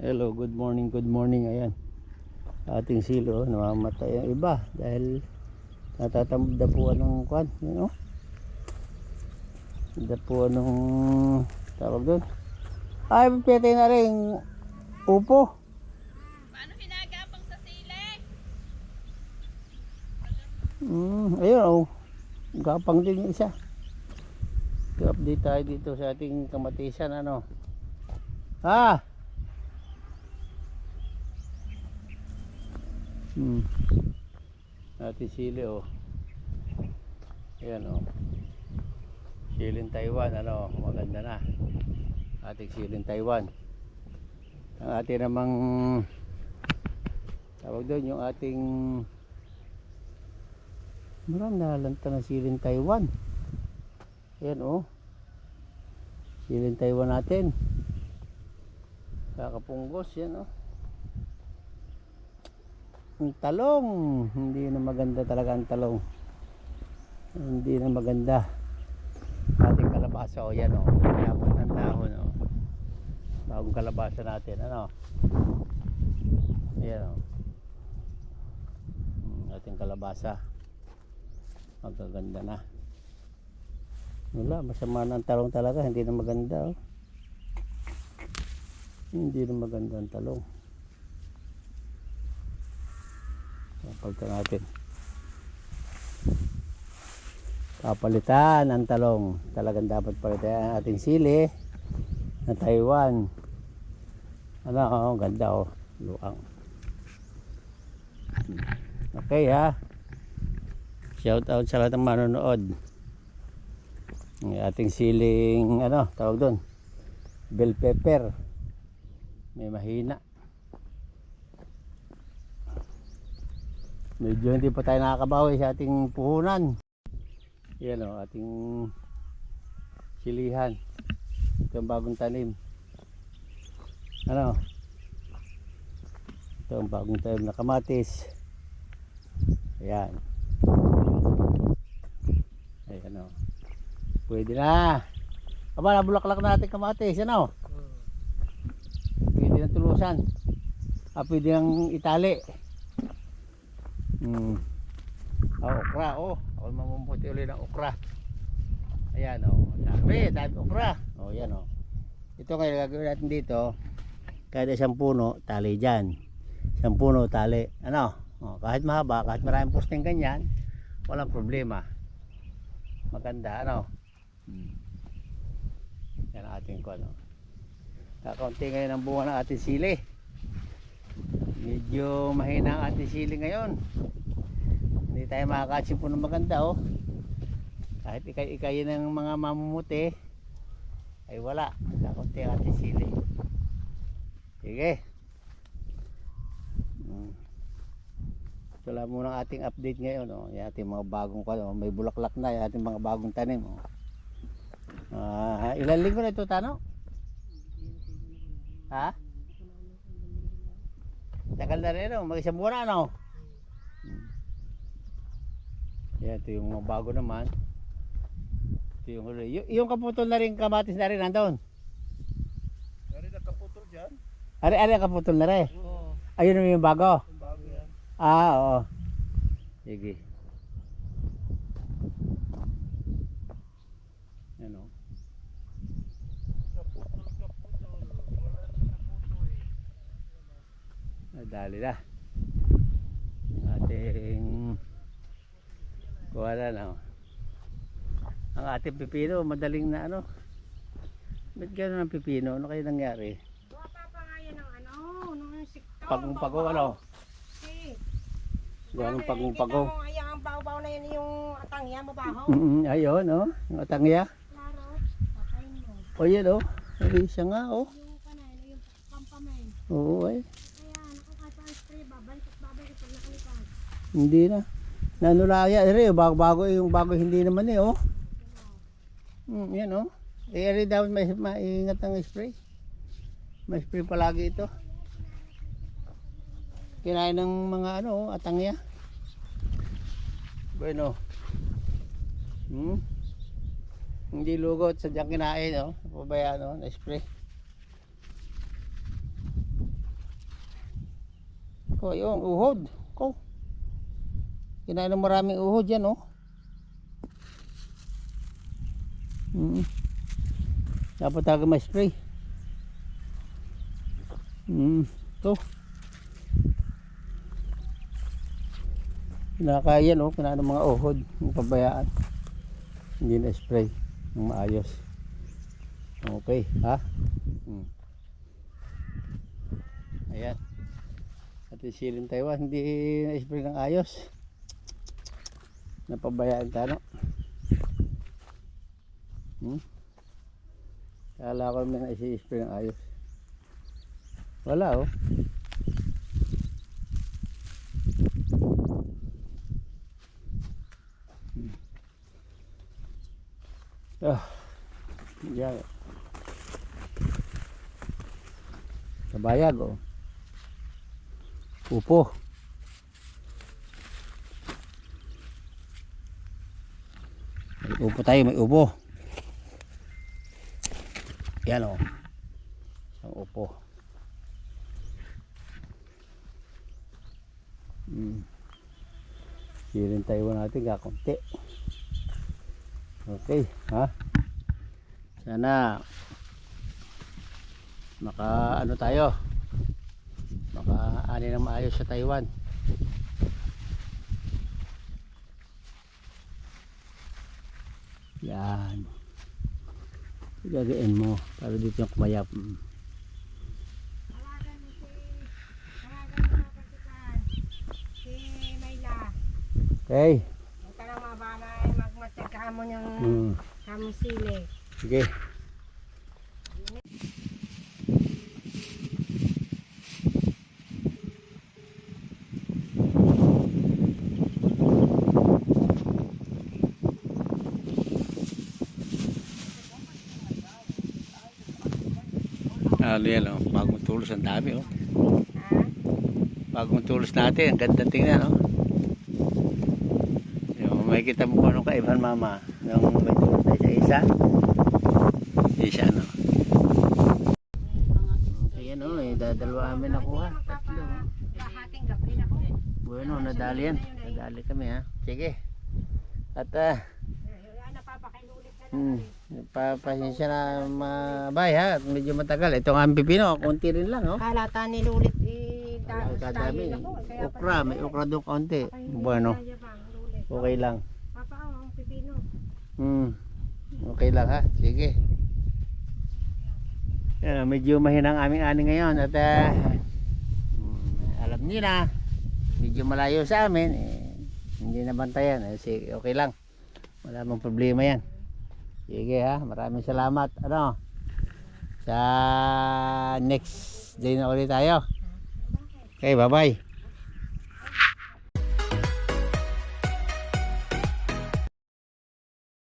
Hello, good morning, good morning. Ayan. Ating silo, namamatay ang iba dahil natatamdapuan ng kwan, you know? Dapuan ng tawag doon. Ay, pwede na rin upo. Paano hinagapang sa sili? Mm, ayun, oh. Gapang din yung isa. I-update tayo dito sa ating kamatisan, ano. Ah! Hmm. Ating sili, oh. Ayan, oh. Silin Taiwan, ano, maganda na. Ating silin Taiwan. Ang ating namang tawag doon, yung ating Marami nalalanta na silin Taiwan. Ayan oh. Silin Taiwan natin. Kakapunggos yan oh. Ang talong. Hindi na maganda talaga ang talong. Hindi na maganda. Ating kalabasa oh yan oh. Mayabot ng dahon oh. Bagong kalabasa natin ano. Ayan oh. Hmm, Ating kalabasa magaganda na wala masama na ang talong talaga hindi na maganda oh. hindi na maganda ang talong papalitan natin papalitan ang talong talagang dapat palitan ang ating sili na Taiwan ano oh, ganda oh luang okay ha Shout out sa lahat ng manonood. Ang ating siling ano, tawag doon. Bell pepper. May mahina. Medyo hindi pa tayo nakakabawi sa ating puhunan. Yan o, ating silihan. Ito ang bagong tanim. Ano? Ito ang bagong tanim na kamatis. Ayan. Ayan o. Pwede na. Aba, nabulaklak natin kamatis. Yan o. Pwede na tulusan. Ah, pwede nang itali. Hmm. Ah, okra. Oh, ako mamumuti ulit ng okra. Ayan o. Dami, dami okra. O, yan o. Ito kayo gagawin natin dito. Kahit isang puno, tali dyan. Isang puno, tali. Ano? O, kahit mahaba, kahit maraming posting ganyan, walang problema maganda ano hmm. yan ang ating ko ano kakaunti ngayon ang bunga ng ating sili medyo mahina ang ating sili ngayon hindi tayo makakatsimpo ng maganda oh kahit ikay ikay ng mga mamumuti ay wala kakaunti ang ating sili sige hmm. ito lang muna ating update ngayon oh. yung ating mga bagong ano, may bulaklak na yung ating mga bagong tanim oh. Ah, ilan linggo na ito tano? Ha? Tagal na rin oh, mag isang buwan na ano? Hmm. Yan, ito yung mga bago naman. Ito yung huli. Y- yung kaputol na rin, kamatis na rin nandun. Dari nakaputol dyan. Ari, ari, kaputol na rin. Oo. Ayun naman yung bago. Ang bago yan. Ah, oo. Sige. Ano? Kaputol, kaputol. Wala na naputol eh. Ang ating kuha na no. Ang ating pipino, madaling na ano. Ba't gano'n ang pipino? Ano kayo nangyari? Bata pa nga yan ng ano, nung sikto. Pagong-pago ano? Si. Gano'ng mo, ayan, ang baw-baw na yan yung atangya, mabaho. Ayun, oh. Ang atangya. O yan, oh. Ay, siya nga, oh. Yung yung pampamay. Oo, ay. Kaya, Hindi na. Nanulaya rin, bago bago yung bago hindi naman eh, oh. Mm, yan oh. Eh, rin dapat may maingat ang spray. May spray palagi ito. Kinain ng mga ano, oh, atangya. Bueno. Hmm? Hindi lugot, sadyang kinain, oh. Pabayaan, oh, na spray. Oh, yung uhod. Ko. Kinain ng maraming uhod yan, oh. Mm. Dapat talaga may spray. Mm. Ito. Kinakain yan, oh. Kinain ng mga uhod. Yung pabayaan. Hindi na spray. Ng maayos. Okay, ha? Mm. Ayan. At silin Taiwan, hindi na-spray ng ayos. Napabayaan ka, no? Hmm? Kala ko may na-spray ng ayos. Wala, oh. Hmm. Ah. Yan. Kabayag, oh. Upo. Upo tayo, may upo. Yan o. Isang upo. Hmm. Sirin tayo natin kakunti. Okay, ha? Sana maka ano tayo maka ani na maayos sa Taiwan yan gagain mo para dito yung kumayap okay ka lang mabalay. Magmatag ka mo niyang hmm. kamong sili. sige Ah, yan oh. Bagong tulos ang dami oh. Ha? Bagong tulos natin, ang ganda tingnan oh. Yung may kita mo kung anong kaibahan mama. Nung may tulos tayo sa isa. Isa no. Ayan oh, eh, dadalawa kami nakuha. Tatlo. oh. Ko. Bueno, nadali yan. Nadali kami ha. Sige. At ah, na hmm, papasensya na mabay ha. Medyo matagal. Ito nga ang pipino, konti rin lang oh. Kalata ni Lulit eh. Wala tapos ka tayo dami. na po. Kaya Okra, may okra doon konti. Bueno, bang, okay lang. Papaaw ang pipino. Hmm. Okay lang ha. Sige. Yan, medyo mahinang aming ani ngayon at hmm, alam niyo na medyo malayo sa amin eh, hindi na bantayan eh, sige, okay lang wala mong problema yan sige ha. Maraming salamat. Ano? Sa next day na ulit tayo. Okay bye bye